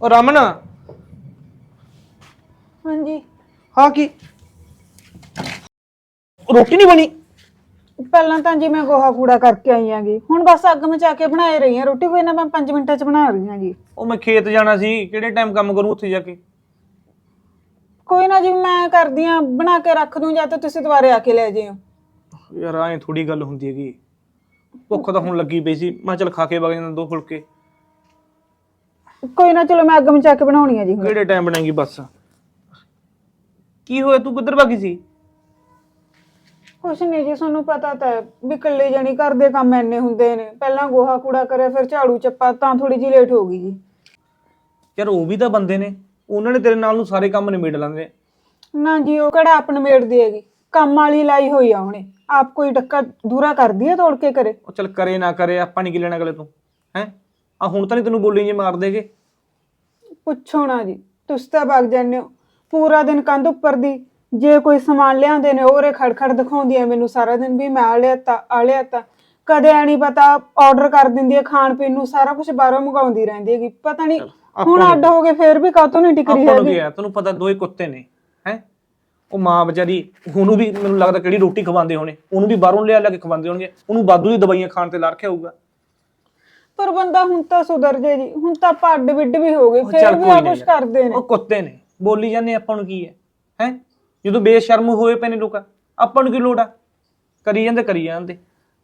ਉਹ ਰਮਨ। ਹਾਂਜੀ। ਹਾਂ ਕੀ? ਰੋਟੀ ਨਹੀਂ ਬਣੀ? ਪਹਿਲਾਂ ਤਾਂ ਜੀ ਮੈਂ ਗੋਹਾ ਕੂੜਾ ਕਰਕੇ ਆਈ ਆਂਗੀ ਹੁਣ ਬਸ ਅੱਗ ਮਚਾ ਕੇ ਬਣਾਏ ਰਹੀ ਹਾਂ ਰੋਟੀ ਕੋਈ ਨਾ ਮੈਂ 5 ਮਿੰਟਾਂ 'ਚ ਬਣਾ ਰਹੀ ਹਾਂ ਜੀ ਉਹ ਮੈਂ ਖੇਤ ਜਾਣਾ ਸੀ ਕਿਹੜੇ ਟਾਈਮ ਕੰਮ ਕਰੂੰ ਉੱਥੇ ਜਾ ਕੇ? ਕੋਈ ਨਾ ਜੀ ਮੈਂ ਕਰਦੀ ਆ ਬਣਾ ਕੇ ਰੱਖ ਦੂੰ ਜਾਂ ਤਾਂ ਤੁਸੀਂ ਦੁਬਾਰੇ ਆ ਕੇ ਲੈ ਜਿਓ। ਯਾਰ ਐਂ ਥੋੜੀ ਗੱਲ ਹੁੰਦੀ ਹੈਗੀ। ਭੁੱਖ ਤਾਂ ਹੁਣ ਲੱਗੀ ਪਈ ਸੀ। ਮੈਂ ਚੱਲ ਖਾ ਕੇ ਵਗ ਜਾਂਦਾ ਦੋ ਫੁਲਕੇ। ਕੋਈ ਨਾ ਚਲੋ ਮੈਂ ਅੱਗ ਮਚਾ ਕੇ ਬਣਾਉਣੀ ਆ ਜੀ ਹੁਣ। ਕਿਹੜੇ ਟਾਈਮ ਬਣਾਏਗੀ ਬੱਸ? ਕੀ ਹੋਇਆ ਤੂੰ ਕਿੱਧਰ ਭਾਗੀ ਸੀ? ਕੁਛ ਨਹੀਂ ਜੀ ਤੁਹਾਨੂੰ ਪਤਾ ਤਾਂ ਹੈ ਵੀ ਇਕੱਲੇ ਜਣੀ ਘਰ ਦੇ ਕੰਮ ਐਨੇ ਹੁੰਦੇ ਨੇ। ਪਹਿਲਾਂ ਗੋਹਾ ਕੂੜਾ ਕਰਿਆ ਫਿਰ ਝਾੜੂ ਚੱਪਾ ਤਾਂ ਥੋੜੀ ਜਿਹੀ ਲੇਟ ਹੋ ਗਈ ਜੀ। ਯਾਰ ਉਹ ਵੀ ਤਾਂ ਬੰਦੇ ਨੇ। ਉਹਨਾਂ ਨੇ ਤੇਰੇ ਨਾਲ ਨੂੰ ਸਾਰੇ ਕੰਮ ਨਿਬੇੜ ਲੈਂਦੇ ਨਾ। ਜੀ ਉਹ ਕਿਹੜਾ ਆਪਣ ਮੇੜਦੀ ਹੈਗੀ? ਕੰਮ ਵਾਲੀ ਲਾਈ ਹੋਈ ਆ ਉਹਨੇ। ਆਪ ਕੋਈ ਡੱਕਾ ਦੂਰਾ ਕਰਦੀ ਹੈ ਤੋੜ ਕੇ ਕਰੇ ਉਹ ਚੱਲ ਕਰੇ ਨਾ ਕਰੇ ਆਪਾਂ ਨਹੀਂ ਕੀ ਲੈਣਾ ਅਗਲੇ ਤੋਂ। ਹੈ? ਆ ਹੁਣ ਤਾਂ ਨਹੀਂ ਤੈਨੂੰ ਬੋਲੀ ਜੇ ਮਾਰ ਦੇਗੇ ਪੁੱਛੋ ਨਾ ਜੀ ਤੁਸੀਂ ਤਾਂ ਵਗ ਜਾਂਦੇ ਹੋ। ਪੂਰਾ ਦਿਨ ਕੰਧ ਉੱਪਰ ਦੀ ਜੇ ਕੋਈ ਸਮਾਨ ਲਿਆਉਂਦੇ ਨੇ ਉਹਰੇ ਖੜਖੜ ਦਿਖਾਉਂਦੀ ਆ ਮੈਨੂੰ ਸਾਰਾ ਦਿਨ ਵੀ ਮੈਂ ਆ ਲਿਆਤਾ ਆ ਲਿਆਤਾ। ਕਦੇ ਐ ਨਹੀਂ ਪਤਾ ਆਰਡਰ ਕਰ ਦਿੰਦੀ ਹੈ ਖਾਣ ਪੀਣ ਨੂੰ ਸਾਰਾ ਕੁਝ ਬਾਹਰੋਂ ਮੰਗਾਉਂਦੀ ਰਹਿੰਦੀ ਹੈਗੀ ਪਤਾ ਨਹੀਂ ਹੁਣ ਅੱਡ ਹੋ ਗਏ ਫੇਰ ਵੀ ਕਾਤੋਂ ਨਹੀਂ ਟਿਕ ਰਹੀ ਆਪਾਂ ਨੂੰ ਹੈਗੀ। ਤੈਨੂੰ ਪਤਾ ਦੋਏ ਕੁੱਤੇ ਨੇ ਹੈ? ਉਹ ਮਾਂ ਵਿਚਾਰੀ ਉਹਨੂੰ ਵੀ ਮੈਨੂੰ ਲੱਗਦਾ ਕਿਹੜੀ ਰੋਟੀ ਖਵਾਉਂਦੇ ਹੋਣੇ ਉਹਨੂੰ ਵੀ ਬਾਹਰੋਂ ਲਿਆ ਲਿਆ ਕੇ ਖਵਾਉਂਦੇ ਹੋਣਗੇ ਉਹਨੂੰ ਬਾਦੂ ਦੀ ਦਵਾਈਆਂ ਖਾਣ ਤੇ ਲਾ ਰੱਖਿਆ ਹੋਊਗਾ। ਪਰ ਬੰਦਾ ਹੁਣ ਤਾਂ ਸੁਧਰ ਜੇ ਜੀ ਹੁਣ ਤਾਂ ਆਪਾਂ ਅੱਡ ਵਿੱਡ ਵੀ ਹੋ ਗਏ ਉਹ ਫੇਰ ਵੀ ਕੋਈ ਆ ਨਹੀਂ ਕੁਝ ਕਰਦੇ ਨੇ। ਉਹ ਕੁੱਤੇ ਨੇ ਬੋਲੀ ਜਾਂਦੇ ਆਪਾਂ ਨੂੰ ਕੀ ਹੈ ਹੈ? ਜਦੋਂ ਬੇਸ਼ਰਮ ਹੋਏ ਪਏ ਨੇ ਲੋਕਾਂ ਆਪਾਂ ਨੂੰ ਕੀ ਲੋੜ ਆ? ਕਰੀ ਜਾਂਦੇ ਕਰੀ ਜਾਂਦੇ।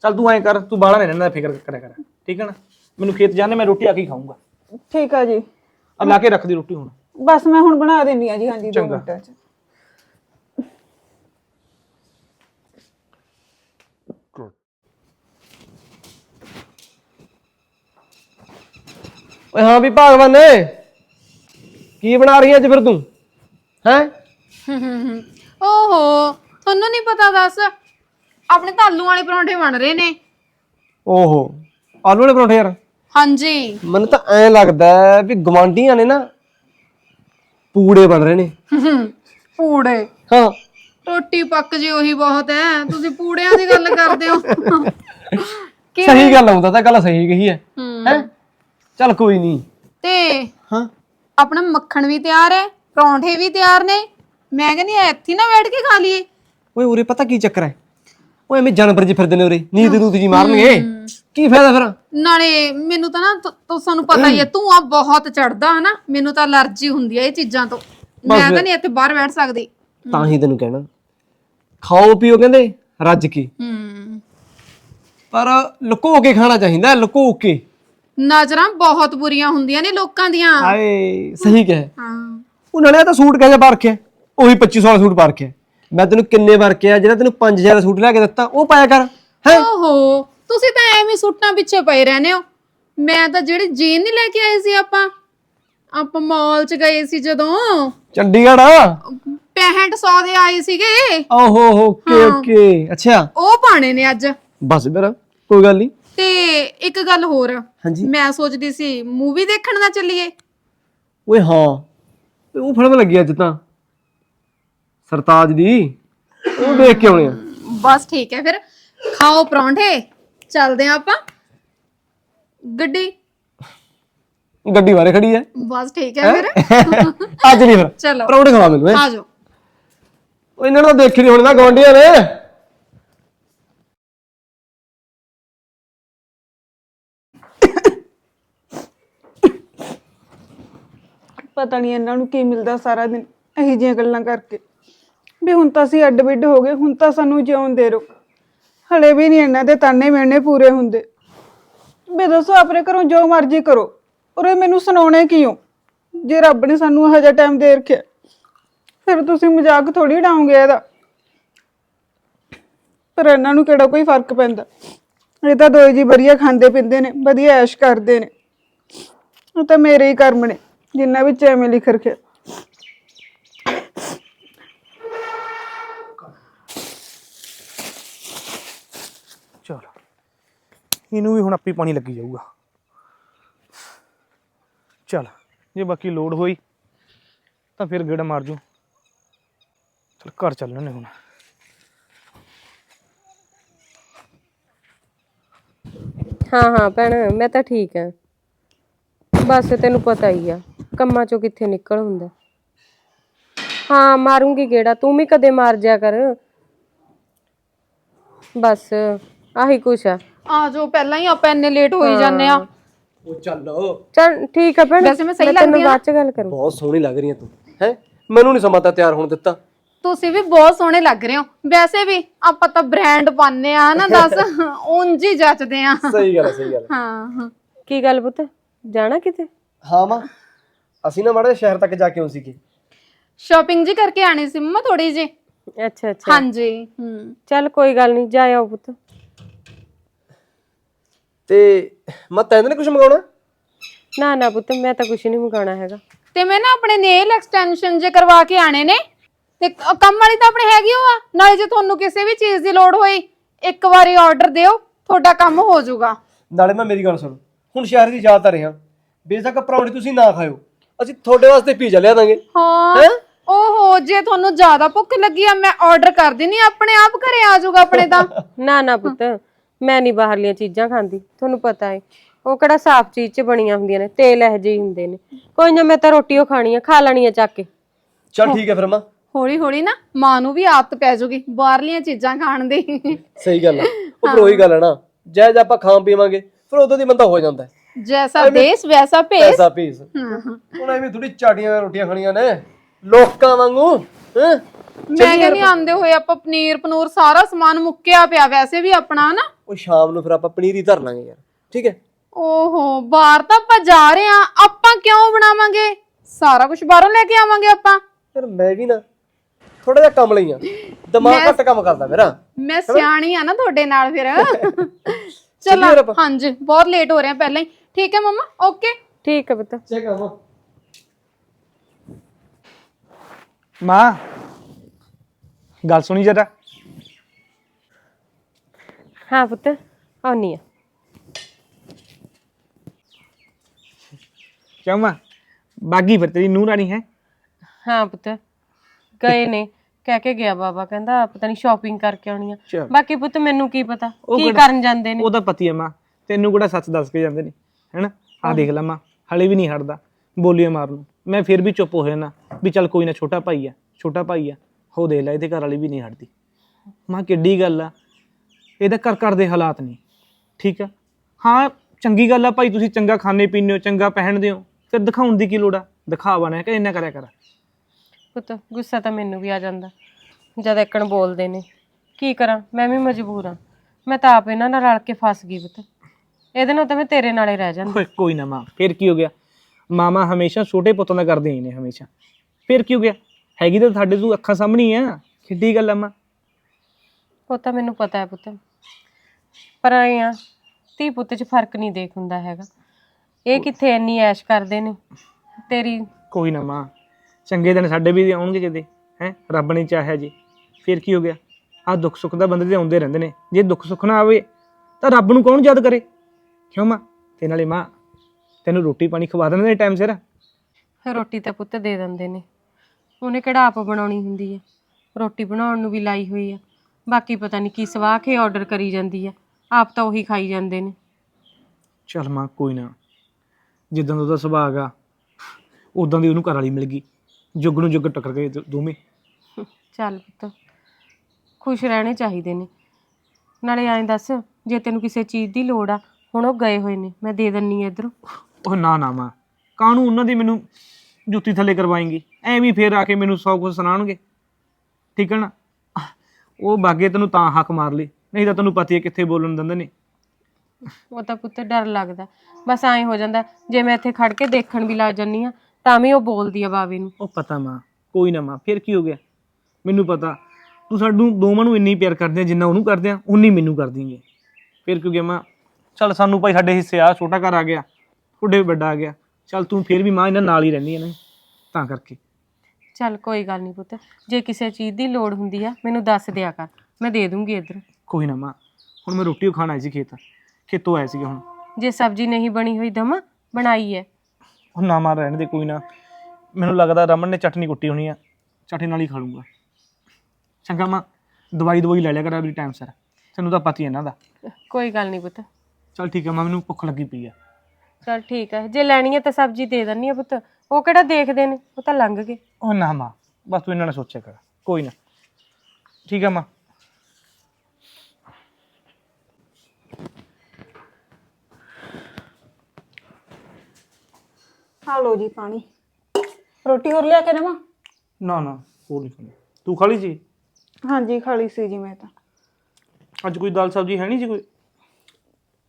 ਚੱਲ ਤੂੰ ਐਂ ਕਰ ਤੂੰ ਬਾਹਲਾ ਨਹੀਂ ਰਹਿਣਾ ਫਿਕਰ ਕਰਿਆ ਕਰ। ਠੀਕ ਹੈ ਨਾ? ਮੈਨੂੰ ਖੇਤ ਜਾਣੇ ਮੈਂ ਰੋਟੀ ਆ ਕੇ ਹੀ ਖਾਊਂਗਾ। ਠੀਕ ਆ ਜੀ। ਆ ਲਾ ਕੇ ਰੱਖ ਦੀ ਰੋਟੀ ਹੁਣ। ਬਸ ਮੈਂ ਹੁਣ ਬਣਾ ਦਿੰਨੀ ਆ ਜੀ ਹਾਂਜੀ 2 ਚੰਗਾ। ਮਿੰਟਾਂ 'ਚ। ਓਏ ਹਾਂ ਵੀ ਭਗਵਾਨ ਕੀ ਬਣਾ ਰਹੀ ਐ ਅੱਜ ਫਿਰ ਤੂੰ? ਹੈ? ਓਹੋ ਤੁਹਾਨੂੰ ਨਹੀਂ ਪਤਾ ਦੱਸ ਆਪਣੇ ਤਾਂ ਆਲੂ ਵਾਲੇ ਪਰੌਂਠੇ ਬਣ ਰਹੇ ਨੇ। ਓਹੋ ਆਲੂ ਵਾਲੇ ਪਰੌਂਠੇ ਯਾਰ। ਹਾਂਜੀ। ਮੈਨੂੰ ਤਾਂ ਐਂ ਲੱਗਦਾ ਹੈ ਵੀ ਗਵਾਂਢੀਆਂ ਨੇ ਨਾ ਪੂੜੇ ਬਣ ਰਹੇ ਨੇ। ਪੂੜੇ? ਹਾਂ। ਰੋਟੀ ਪੱਕ ਜੇ ਉਹੀ ਬਹੁਤ ਹੈ ਤੁਸੀਂ ਪੂੜਿਆਂ ਦੀ ਗੱਲ ਕਰਦੇ ਹੋ। ਸਹੀ ਗੱਲ ਆਉਂਦਾ ਤਾਂ ਗੱਲ ਸਹੀ ਕਹੀ ਹੈ। ਹੈ? ਚੱਲ ਕੋਈ ਨਹੀਂ। ਤੇ ਹਾਂ। ਆਪਣਾ ਮੱਖਣ ਵੀ ਤਿਆਰ ਹੈ ਪਰੌਂਠੇ ਵੀ ਤਿਆਰ ਨੇ। ਮੈਂ ਕਹਿੰਦੀ ਆ ਇੱਥੇ ਨਾ ਬੈਠ ਕੇ ਖਾ ਲਈਏ। ਓਏ ਉਰੇ ਪਤਾ ਕੀ ਚੱਕਰ ਹੈ? ਓਏ ਐਵੇਂ ਜਾਨਵਰ ਜੀ ਫਿਰਦੇ ਨੇ ਉਰੇ ਨੀਂਦ ਨੂਤ ਜੀ ਮਾਰਨਗੇ। ਕੀ ਫਾਇਦਾ ਫਿਰ? ਨਾਲੇ ਮੈਨੂੰ ਤਾਂ ਨਾ ਤੁਹਾਨੂੰ ਪਤਾ ਹੀ ਹੈ ਧੂਆਂ ਬਹੁਤ ਚੜਦਾ ਹਨਾ ਮੈਨੂੰ ਤਾਂ ਅਲਰਜੀ ਹੁੰਦੀ ਹੈ ਇਹ ਚੀਜ਼ਾਂ ਤੋਂ। ਮੈਂ ਤਾਂ ਨਹੀਂ ਇੱਥੇ ਬਾਹਰ ਬੈਠ ਸਕਦੀ। ਤਾਂ ਹੀ। ਤੈਨੂੰ ਕਹਿਣਾ। ਖਾਓ ਪੀਓ ਕਹਿੰਦੇ ਰੱਜ ਕੇ। ਹੂੰ। ਪਰ ਲੁਕੋ ਕੇ ਖਾਣਾ ਚਾਹੀਦਾ ਲੁਕੋ ਕੇ। ਨਜ਼ਰਾਂ ਬਹੁਤ ਬੁਰੀਆਂ ਹੁੰਦੀਆਂ ਨੇ ਲੋਕਾਂ ਦੀਆਂ। ਹਾਏ ਸਹੀ ਕਹਿ। ਹਾਂ। ਉਹ ਨਾਲੇ ਤਾਂ ਸੂਟ ਕਿਹੋ ਪਾ ਰੱਖਿਆ। ਉਹੀ 2500 ਵਾਲਾ ਸੂਟ ਪਾ ਰੱਖਿਆ। ਮੈਂ ਤੈਨੂੰ ਕਿੰਨੇ ਵਾਰ ਕਿਹਾ ਜਿਹੜਾ ਤੈਨੂੰ 5000 ਦਾ ਸੂਟ ਲਿਆ ਕੇ ਦਿੱਤਾ ਉਹ ਪਾਇਆ ਕਰ ਹੈ? ਓਹੋ ਤੁਸੀਂ ਤਾਂ ਐਵੇਂ ਸੂਟਾਂ ਪਿੱਛੇ ਪਏ ਰਹਿੰਦੇ ਹੋ। ਮੈਂ ਤਾਂ ਜਿਹੜੀ ਜੀਨ ਨਹੀਂ ਲੈ ਕੇ ਆਏ ਸੀ ਆਪਾਂ ਆਪਾਂ ਮਾਲ 'ਚ ਗਏ ਸੀ ਜਦੋਂ। ਚੰਡੀਗੜ੍ਹ? 6500 ਦੇ ਆਏ ਸੀਗੇ। ਓਹੋ ਓਕੇ ਓਕੇ ਅੱਛਾ। ਉਹ ਪਾਣੇ ਨੇ ਅੱਜ। ਬਸ ਫਿਰ ਕੋਈ ਗੱਲ ਨਹੀਂ। ਤੇ ਇੱਕ ਗੱਲ ਹੋਰ ਹਾਂਜੀ। ਮੈਂ ਸੋਚਦੀ ਸੀ ਮੂਵੀ ਦੇਖਣ ਨਾ ਚੱਲੀਏ। ਓਏ ਹਾਂ ਓਏ ਉਹ ਫਿਲਮ ਲੱਗੀ ਅੱਜ ਤਾਂ। ਸਰਤਾਜ ਦੀ ਉਹ ਦੇਖ ਕੇ ਆਉਣੇ ਆ। ਬਸ ਠੀਕ ਹੈ ਫਿਰ। ਖਾਓ ਪਰੌਂਠੇ ਚੱਲਦੇ ਆ ਆਪਾਂ। ਗੱਡੀ। ਗੱਡੀ ਬਾਰੇ ਖੜੀ ਹੈ। ਬਸ ਠੀਕ ਹੈ ਫਿਰ। ਅੱਜ ਨਹੀਂ ਫਿਰ। ਚਲੋ। ਪਰੌਂਠੇ ਖਵਾ ਮੈਨੂੰ ਹੈਂ। ਆ ਜਾਓ। ਉਹ ਇਹਨਾਂ ਨੂੰ ਤਾਂ ਦੇਖੀ ਨਹੀਂ ਹੁਣ ਨਾ ਗਵਾਂਢੀਆਂ ਨੇ। ਪਤਾ ਨਹੀਂ ਇਹਨਾਂ ਨੂੰ ਕੀ ਮਿਲਦਾ ਸਾਰਾ ਦਿਨ ਇਹੀ ਜਿਹੀਆਂ ਗੱਲਾਂ ਕਰਕੇ। ਵੀ ਹੁਣ ਤਾਂ ਅਸੀਂ ਅੱਡ ਵਿੱਡ ਹੋ ਗਏ, ਹੁਣ ਤਾਂ ਸਾਨੂੰ ਜਿਉਣ ਦੇ ਰੋ ਹਲੇ ਵੀ ਨਹੀਂ ਇਹਨਾਂ ਦੇ ਤਾਨੇ ਮਿਹਣੇ ਪੂਰੇ ਹੁੰਦੇ। ਵੀ ਦੱਸੋ ਆਪਣੇ ਘਰੋਂ ਜੋ ਮਰਜ਼ੀ ਕਰੋ ਉਰੇ ਮੈਨੂੰ ਸੁਣਾਉਣੇ ਕਿਉਂ? ਜੇ ਰੱਬ ਨੇ ਸਾਨੂੰ ਇਹੋ ਜਿਹਾ ਟਾਈਮ ਦੇ ਰੱਖਿਆ, ਫਿਰ ਤੁਸੀਂ ਮਜ਼ਾਕ ਥੋੜੀ ਡਾਉਂਗੇ ਇਹਦਾ। ਪਰ ਇਹਨਾਂ ਨੂੰ ਕਿਹੜਾ ਕੋਈ ਫ਼ਰਕ ਪੈਂਦਾ? ਇਹ ਤਾਂ ਦੋਏ ਜੀ ਵਧੀਆ ਖਾਂਦੇ ਪੀਂਦੇ ਨੇ, ਵਧੀਆ ਐਸ਼ ਕਰਦੇ ਨੇ। ਉਹ ਤਾਂ ਮੇਰੇ ਹੀ ਕਰਮ ਨੇ। ਜਿੰਨਾ ਵਿੱਚ ਐਵੇਂ ਲਿਖ ਰੱਖਿਆ। ਚਲ। ਇਹਨੂੰ ਵੀ ਹੁਣ ਆਪੇ ਪਾਣੀ ਲੱਗੀ ਜਾਊਗਾ। ਚਲ ਜੇ ਬਾਕੀ ਲੋਡ ਹੋਈ ਤਾਂ ਫਿਰ ਗੇੜਾ ਮਾਰ ਜੂ। ਚਲ ਘਰ ਚੱਲਣੇ ਨੇ ਹੁਣ। ਹਾਂ ਹਾਂ ਭੈਣ ਮੈਂ ਤਾਂ ਠੀਕ ਹਾਂ ਬਸ ਤੈਨੂੰ ਪਤਾ ਹੀ ਆ ਕੰਮਾਂ ਚੋਂ ਕਿੱਥੇ ਨਿਕਲ ਹੁੰਦਾ। ਹਾਂ ਮਾਰੂੰਗੀ ਗੇੜਾ ਤੂੰ ਵੀ ਕਦੇ ਮਾਰ ਜਾ ਕਰ। ਬਸ ਆਹੀ ਕੁਛ ਆ। ਆ ਜਾਓ ਪਹਿਲਾਂ ਹੀ ਆਪਾਂ ਇੰਨੇ ਲੇਟ ਹੋਈ ਜਾਂਦੇ ਆ। ਉਹ ਚੱਲ। ਚਲ ਠੀਕ ਆ ਭੈਣ ਵੈਸੇ ਮੈਂ ਸਹੀ ਤੈਨੂੰ ਲੱਗਦੀ ਆ। ਬਾਅਦ ਚ ਗੱਲ ਕਰੂੰ। ਬਹੁਤ ਸੋਹਣੀ ਲੱਗ ਰਹੀ ਹੈ ਤੂੰ ਹੈ? ਮੈਨੂੰ ਨਹੀਂ ਸਮਾਂ ਤਾਂ ਤਿਆਰ ਹੋਣ ਦਿੱਤਾ। ਤੁਸੀਂ ਵੀ ਬਹੁਤ ਸੋਹਣੇ ਲੱਗ ਰਹੇ ਹੋ। ਵੈਸੇ ਵੀ ਆਪਾਂ ਤਾਂ ਬ੍ਰਾਂਡ ਪਾਉਂਦੇ ਆ ਨਾ ਦੱਸ? ਉਂਝ ਹੀ ਜੱਚਦੇ ਆ। ਸਹੀ ਗੱਲ ਹੈ ਸਹੀ ਗੱਲ ਹੈ। ਹਾਂ ਹਾਂ। ਕੀ ਗੱਲ ਪੁੱਤ? ਜਾਣਾ ਕਿਤੇ? ਹਾਂ ਮਾਂ। ਅਸੀਂ ਨਾ ਮਾੜੇ ਸ਼ਹਿਰ ਤੱਕ ਜਾ ਕੇ ਆਉਂ ਸੀਗੇ। ਸ਼ਾਪਿੰਗ ਜੀ ਕਰਕੇ ਆਣੀ ਸੀ ਮੰਮਾ ਥੋੜੀ ਜੀ ਅੱਛਾ ਅੱਛਾ। ਹਾਂਜੀ ਹੂੰ। ਚੱਲ ਕੋਈ ਗੱਲ ਨਹੀਂ ਜਾ ਆਓ ਪੁੱਤ। ਤੇ ਮੈਂ ਤੈਨੂੰ ਨੇ ਕੁਝ ਮੰਗਾਉਣਾ? ਨਾ ਨਾ ਪੁੱਤ ਮੈਂ ਤਾਂ ਕੁਛ ਨਹੀਂ ਮੰਗਾਉਣਾ ਹੈਗਾ। ਤੇ ਮੈਂ ਨਾ ਆਪਣੇ ਨੇਲ ਐਕਸਟੈਂਸ਼ਨ ਜੇ ਕਰਵਾ ਕੇ ਆਣੇ ਨੇ ਤੇ ਕ- ਕੰਮ ਵਾਲੀ ਤਾਂ ਆਪਣੇ ਹੈਗੀ ਹੋ ਆ। ਨਾਲੇ ਜੇ ਤੁਹਾਨੂੰ ਕਿਸੇ ਵੀ ਚੀਜ਼ ਦੀ ਲੋੜ ਹੋਈ ਇੱਕ ਵਾਰੀ ਆਰਡਰ ਦਿਓ ਤੁਹਾਡਾ ਕੰਮ ਹੋ ਜਾਊਗਾ। ਨਾਲੇ ਮੈਂ ਮੇਰੀ ਗੱਲ ਸੁਣ। ਹੁਣ ਸ਼ਹਿਰ ਦੀ ਯਾਦ ਤਾਂ ਰਿਹਾ ਬੇਸ਼ੱਕ ਪਰੌਂਠੀ ਤੁਸੀਂ ਨਾ ਖਾਇਓ। ਅਸੀਂ ਤੁਹਾਡੇ ਵਾਸਤੇ ਪੀਜ਼ਾ ਲਿਆ ਦਾਂਗੇ। ਹਾਂ। ਓਹੋ ਜੇ ਤੁਹਾਨੂੰ ਜ਼ਿਆਦਾ ਭੁੱਖ ਲੱਗੀ ਆ ਮੈਂ ਆਰਡਰ ਕਰ ਦਿੰਨੀ ਆਂ, ਆਪਣੇ ਆਪ ਘਰੇ ਆ ਜਾਊਗਾ ਆਪਣੇ ਤਾਂ। ਨਾ ਨਾ ਪੁੱਤ ਮੈਂ ਨਹੀਂ ਬਾਹਰਲੀਆਂ ਚੀਜ਼ਾਂ ਖਾਂਦੀ। ਤੁਹਾਨੂੰ ਪਤਾ ਹੈ ਉਹ ਕਿਹੜਾ ਸਾਫ਼ ਚੀਜ਼ 'ਚ ਬਣੀਆਂ ਹੁੰਦੀਆਂ ਨੇ ਤੇਲ ਇਹੋ ਜਿਹੇ ਹੀ ਹੁੰਦੇ ਨੇ। ਕੋਈ ਨਾ ਮੈਂ ਤਾਂ ਰੋਟੀ ਉਹ ਖਾਣੀ ਆ ਖਾ ਲੈਣੀ ਆ ਚੱਕ ਕੇ। ਚੱਲ ਠੀਕ ਹੈ ਫਿਰ ਮਾਂ। ਹੌਲੀ ਹੌਲੀ ਨਾ ਮਾਂ ਨੂੰ ਵੀ ਆਦਤ ਪੈ ਜਾਊਗੀ ਬਾਹਰਲੀਆਂ ਚੀਜ਼ਾਂ ਖਾਣ ਦੀ। ਸਹੀ ਗੱਲ ਆ। ਉਹ ਪਰ ਉਹੀ ਗੱਲ ਹੈ ਨਾ ਜੈ ਜੈ ਆਪਾਂ ਖਾਂ ਪੀਵਾਂਗੇ। ਫਿਰ ਉਦੋਂ ਦੀ ਬੰਦਾ ਹੋ ਜਾਂਦਾ ਹੈ। ਜੈਸਾ ਦੇਸ਼ ਵੈਸਾ ਭੇਸ। ਪੈਸਾ ਪੀਸ ਹੁਣ ਐਵੇਂ ਥੋੜੀ ਚਾਟੀਆਂ ਰੋਟੀਆਂ ਖਾਣੀਆਂ ਨੇ। ਲੋਕਾਂ ਵਾਂਗੂ ਹੈਂ? ਮੈਂ ਕਹਿੰਦੀ ਆਂਦੇ ਹੋਏ ਆਪਾਂ ਪਨੀਰ ਪਨੂਰ ਸਾਰਾ ਸਮਾਨ ਮੁੱਕਿਆ ਪਿਆ ਵੈਸੇ ਵੀ ਆਪਣਾ ਨਾ। ਉਹ ਸ਼ਾਮ ਨੂੰ ਫਿਰ ਆਪਾਂ ਪਨੀਰ ਹੀ ਧਰ ਲਾਂਗੇ ਯਾਰ। ਠੀਕ ਹੈ? ਓਹੋ ਬਾਹਰ ਤਾਂ ਆਪਾਂ ਜਾ ਰਹੇ ਆ ਆਪਾਂ ਕਿਉਂ ਬਣਾਵਾਂਗੇ? ਸਾਰਾ ਕੁਝ ਬਾਹਰੋਂ ਲੈ ਕੇ ਆਵਾਂਗੇ ਆਪਾਂ। ਫਿਰ ਮੈਂ ਵੀ ਨਾ ਥੋੜਾ ਜਿਹਾ ਕੰਮ ਲਈ ਆ। ਦਿਮਾਗ ਘੱਟ ਕੰਮ ਕਰਦਾ ਮੇਰਾ। ਮੈਂ ਸਿਆਣੀ ਆ ਨਾ ਤੁਹਾਡੇ ਨਾਲ ਫਿਰ। ਚੱਲੀਏ ਚਲੋ। ਹਾਂਜੀ ਬਹੁਤ ਲੇਟ ਹੋ ਰਹੇ ਆ ਪਹਿਲਾਂ ਹੀ। ਠੀਕ ਹੈ ਮੰਮਾ? ਓਕੇ ਠੀਕ ਹੈ ਪੁੱਤ। ਚੈੱਕ ਆਵਾਂ ਮਾਂ ਗੱਲ ਸੁਣੀ ਜਰਾ। ਹਾਂ ਪੁੱਤ ਆਉਣੀ ਆ। ਕਿਉਂ ਮਾਂ? ਬਾਗੀ ਫਿਰ ਤੇਰੀ ਨੂੰਹ ਰਾਣੀ ਹੈ। ਹਾਂ ਪੁੱਤ ਗਏ ਨੇ। ਕਹਿ ਕੇ ਗਿਆ ਬਾਬਾ ਕਹਿੰਦਾ ਪਤਾ ਨਹੀਂ ਸ਼ਾਪਿੰਗ ਕਰਕੇ ਆਉਣੀ ਆ। ਚੱਲ। ਬਾਕੀ ਪੁੱਤ ਮੈਨੂੰ ਕੀ ਪਤਾ ਉਹ ਕੀ ਕਿਹੜਾ- ਕਰਨ ਜਾਂਦੇ ਨੇ? ਉਹਦਾ ਪਤੀ ਹੈ ਮਾਂ। ਤੈਨੂੰ ਕਿਹੜਾ ਸੱਚ ਦੱਸ ਕੇ ਜਾਂਦੇ ਨੇ? ਹੈਨਾ? ਆ ਦੇਖ ਲੈ ਮਾਂ ਹਲੇ ਵੀ ਨਹੀਂ ਹਟਦਾ ਬੋਲੀਆਂ ਮਾਰਨ ਮੈਂ ਫਿਰ ਵੀ ਚੁੱਪ ਹੋ ਜਾਣਾ ਵੀ ਚੱਲ ਕੋਈ ਨਾ ਛੋਟਾ ਭਾਈ ਆ ਛੋਟਾ ਭਾਈ ਆ। ਹੋ ਦੇ ਲੈ ਇਹਦੇ ਘਰ ਵਾਲੀ ਵੀ ਨਹੀਂ ਹਟਦੀ। ਮਾਂ ਕਿੱਡੀ ਗੱਲ ਆ। ਇਹਦਾ ਘਰ ਘਰ ਦੇ ਹਾਲਾਤ ਨਹੀਂ ਠੀਕ ਆ? ਹਾਂ ਚੰਗੀ ਗੱਲ ਆ ਭਾਈ ਤੁਸੀਂ ਚੰਗਾ ਖਾਣੇ ਪੀਂਦੇ ਹੋ ਚੰਗਾ ਪਹਿਨਦੇ ਹੋ। ਫਿਰ ਦਿਖਾਉਣ ਦੀ ਕੀ ਲੋੜ ਆ? ਦਿਖਾਵਾ ਨਾ ਕਿ ਇੰਨਾ ਕਰਿਆ ਕਰ। ਪੁੱਤ ਗੁੱਸਾ ਤਾਂ ਮੈਨੂੰ ਵੀ ਆ ਜਾਂਦਾ। ਜਦ ਇੱਕਣ ਬੋਲਦੇ ਨੇ। ਕੀ ਕਰਾਂ? ਮੈਂ ਵੀ ਮਜਬੂਰ ਆ ਮੈਂ ਤਾਂ ਆਪ ਇਹਨਾਂ ਨਾਲ ਰਲ ਕੇ ਫਸ ਗਈ ਪੁੱਤ। ਇਹਦੇ ਨਾਲ ਤਾਂ ਮੈਂ ਤੇਰੇ ਨਾਲੇ ਰਹਿ ਜਾਂਦੀ। ਓਏ ਕੋਈ ਨਾ ਮਾਂ ਫਿਰ ਕੀ ਹੋ ਗਿਆ? ਮਾਮਾ ਹਮੇਸ਼ਾ ਛੋਟੇ ਪੁੱਤਾਂ ਦਾ ਕਰਦੇ ਹੀ ਨੇ ਹਮੇਸ਼ਾ। ਫਿਰ ਕੀ ਹੋ ਗਿਆ? ਹੈਗੀ ਤਾਂ ਸਾਡੇ ਤੂੰ ਅੱਖਾਂ ਸਾਹਮਣੇ ਹੀ ਆ। ਕਿੱਡੀ ਗੱਲ ਆ ਮਾਂ। ਉਹ ਤਾਂ ਮੈਨੂੰ ਪਤਾ ਹੈ ਪੁੱਤ। ਪਰ ਆਏ ਆ ਧੀ ਪੁੱਤ 'ਚ ਫ਼ਰਕ ਨਹੀਂ ਦੇਖ ਹੁੰਦਾ ਹੈਗਾ। ਇਹ ਕਿੱਥੇ ਇੰਨੀ ਐਸ਼ ਕਰਦੇ ਨੇ? ਤੇਰੀ ਕੋਈ ਨਾ ਮਾਂ ਚੰਗੇ ਦਿਨ ਸਾਡੇ ਵੀ ਆਉਣਗੇ ਜਦੇ ਹੈ? ਰੱਬ ਨੇ ਚਾਹਿਆ ਜੀ। ਫਿਰ ਕੀ ਹੋ ਗਿਆ? ਆ ਦੁੱਖ ਸੁੱਖ ਦਾ ਬੰਦੇ ਦੇ ਆਉਂਦੇ ਰਹਿੰਦੇ ਨੇ। ਜੇ ਦੁੱਖ ਸੁੱਖ ਨਾ ਆਵੇ ਤਾਂ ਰੱਬ ਨੂੰ ਕੌਣ ਯਾਦ ਕਰੇ? ਕਿਉਂ ਮਾਂ? ਤੇ ਨਾਲੇ ਮਾਂ ਤੈਨੂੰ ਰੋਟੀ ਪਾਣੀ ਖਵਾ ਦਿੰਦੇ ਨੇ ਟਾਈਮ ਸਿਰ? ਰੋਟੀ ਤਾਂ ਪੁੱਤ ਦੇ ਦਿੰਦੇ ਨੇ। ਉਹਨੇ ਕਿਹੜਾ ਆਪ ਬਣਾਉਣੀ ਹੁੰਦੀ ਹੈ ਰੋਟੀ ਬਣਾਉਣ ਨੂੰ ਵੀ ਲਾਈ ਹੋਈ ਆ। ਬਾਕੀ ਪਤਾ ਨਹੀਂ ਕੀ ਸਵਾਹ ਕੇ ਆਰਡਰ ਕਰੀ ਜਾਂਦੀ ਆ। ਆਪ ਤਾਂ ਉਹੀ ਖਾਈ ਜਾਂਦੇ ਨੇ। ਚੱਲ ਮਾਂ ਕੋਈ ਨਾ। ਜਿੱਦਾਂ ਦਾ ਉਹਦਾ ਸੁਭਾਅ ਆ ਉਦਾਂ ਦੀ ਉਹਨੂੰ ਘਰ ਵਾਲੀ ਮਿਲ ਗਈ। ਜੁਗ ਨੂੰ ਜੁਗ ਟੱਕਰ ਗਏ ਦੋ- ਦੋਵੇਂ। ਚੱਲ ਪੁੱਤ ਖੁਸ਼ ਰਹਿਣੇ ਚਾਹੀਦੇ ਨੇ। ਨਾਲੇ ਐਂ ਦੱਸ ਜੇ ਤੈਨੂੰ ਕਿਸੇ ਚੀਜ਼ ਦੀ ਲੋੜ ਆ ਹੁਣ ਉਹ ਗਏ ਹੋਏ ਨੇ ਮੈਂ ਦੇ ਦਿੰਨੀ ਆ ਇਧਰੋਂ। ਉਹ ਨਾ ਨਾ ਮਾਂ ਕਾਹਨੂੰ ਉਹਨਾਂ ਦੀ ਮੈਨੂੰ ਜੁੱਤੀ ਥੱਲੇ ਕਰਵਾਏਂਗੀ? ਐਵੇਂ ਫੇਰ ਆ ਕੇ ਮੈਨੂੰ ਸੌ ਕੁਝ ਸੁਣਾਉਣਗੇ। ਠੀਕ ਹੈ ਨਾ? ਉਹ ਬਾਗੇ ਤੈਨੂੰ ਤਾਂ ਹੱਕ ਮਾਰ ਲਈ ਨਹੀਂ ਤਾਂ ਤੈਨੂੰ ਪਤੀ ਹੈ ਕਿੱਥੇ ਬੋਲਣ ਦਿੰਦੇ ਨੇ। ਉਹ ਤਾਂ ਪੁੱਤ ਡਰ ਲੱਗਦਾ। ਬਸ ਐਂ ਹੋ ਜਾਂਦਾ ਜੇ ਮੈਂ ਇੱਥੇ ਖੜ ਕੇ ਦੇਖਣ ਵੀ ਲੱਗ ਜੰਨੀ ਆ ਤਾਂ ਵੀ ਉਹ ਬੋਲਦੀ ਆ ਬਾਵੇ ਨੂੰ। ਉਹ ਪਤਾ ਮਾਂ ਕੋਈ ਨਾ ਮਾਂ ਫਿਰ ਕੀ ਹੋ ਗਿਆ? ਮੈਨੂੰ ਪਤਾ ਤੂੰ ਸਾਨੂੰ ਦੋਵਾਂ ਨੂੰ ਇੰਨੀ ਪਿਆਰ ਕਰਦੇ ਆ ਜਿੰਨਾ ਉਹਨੂੰ ਕਰਦੇ ਆ ਉਨੀ ਮੈਨੂੰ ਕਰਦੀਂਗੇ ਫਿਰ ਕਿਉਂ ਗਿਆ ਮਾਂ? ਚੱਲ ਸਾਨੂੰ ਭਾਈ ਸਾਡੇ ਹਿੱਸੇ ਆ ਛੋਟਾ ਘਰ ਆ ਗਿਆ ਤੁਹਾਡੇ ਵੱਡਾ ਆ ਗਿਆ। ਚੱਲ ਤੂੰ ਫਿਰ ਵੀ ਮਾਂ ਇਹਨਾਂ ਨਾਲ ਹੀ ਰਹਿੰਦੀ ਹੈ ਨਾ ਤਾਂ ਕਰਕੇ। ਚੱਲ ਕੋਈ ਗੱਲ ਨਹੀਂ ਪੁੱਤ ਜੇ ਕਿਸੇ ਚੀਜ਼ ਦੀ ਲੋੜ ਹੁੰਦੀ ਆ ਮੈਨੂੰ ਦੱਸ ਦਿਆ ਕਰ ਮੈਂ ਦੇ ਦੂੰਗੀ ਇੱਧਰ। ਕੋਈ ਨਾ ਮਾਂ ਹੁਣ ਮੈਂ ਰੋਟੀ ਖਾਣ ਆਈ ਸੀ ਖੇਤ ਖੇਤੋਂ ਆਇਆ ਸੀਗਾ ਹੁਣ। ਜੇ ਸਬਜ਼ੀ ਨਹੀਂ ਬਣੀ ਹੋਈ ਦਮਾ ਬਣਾਈ ਹੈ ਉਹ ਨਾ ਮਾਰ ਰਹਿਣ ਦੇ ਕੋਈ ਨਾ। ਮੈਨੂੰ ਲੱਗਦਾ ਰਮਨ ਨੇ ਚਟਨੀ ਕੁੱਟੀ ਹੋਣੀ ਆ। ਚਟਨੀ ਨਾਲ ਹੀ ਖਾ ਲੂੰਗਾ। ਚੰਗਾ ਮਾਂ ਦਵਾਈ ਦਵਾਈ ਲੈ ਲਿਆ ਕਰ ਆਪਣੀ ਟਾਈਮ ਸਿਰ। ਤੈਨੂੰ ਤਾਂ ਪਤਾ ਹੀ ਹੈ ਇਹਨਾਂ ਦਾ। ਕੋਈ ਗੱਲ ਨਹੀਂ ਪੁੱਤ। ਚਲ ਠੀਕ ਹੈ ਮਾਂ ਮੈਨੂੰ ਭੁੱਖ ਲੱਗੀ ਪਈ ਆ। ਚਲ ਠੀਕ ਹੈ ਜੇ ਲੈਣੀ ਹੈ ਤਾਂ ਸਬਜ਼ੀ ਦੇ ਦਿੰਨੀ ਆ ਪੁੱਤ। ਉਹ ਕਿਹੜਾ ਦੇਖਦੇ ਨੇ? ਉਹ ਤਾਂ ਲੰਘ ਗਏ। ਉਹ ਨਾ ਮਾਂ ਬਸ ਤੂੰ ਇਹਨਾਂ ਨੇ ਸੋਚਿਆ ਕਰ। ਕੋਈ ਨਾ। ਠੀਕ ਆ ਮਾਂ। ਆ ਲਓ ਜੀ ਪਾਣੀ। ਰੋਟੀ ਹੋਰ ਲਿਆ ਕੇ ਦੇਵਾਂ? ਨਾ ਨਾ ਹੋਰ ਨਹੀਂ ਖਾਣੀ। ਤੂੰ ਖਾ ਲਈ ਜੀ ਹਾਂਜੀ ਖਾ ਲਈ ਸੀ ਜੀ ਮੈਂ ਤਾਂ। ਅੱਜ ਕੋਈ ਦਾਲ ਸਬਜ਼ੀ ਹੈ ਨਹੀਂ ਜੀ ਕੋਈ?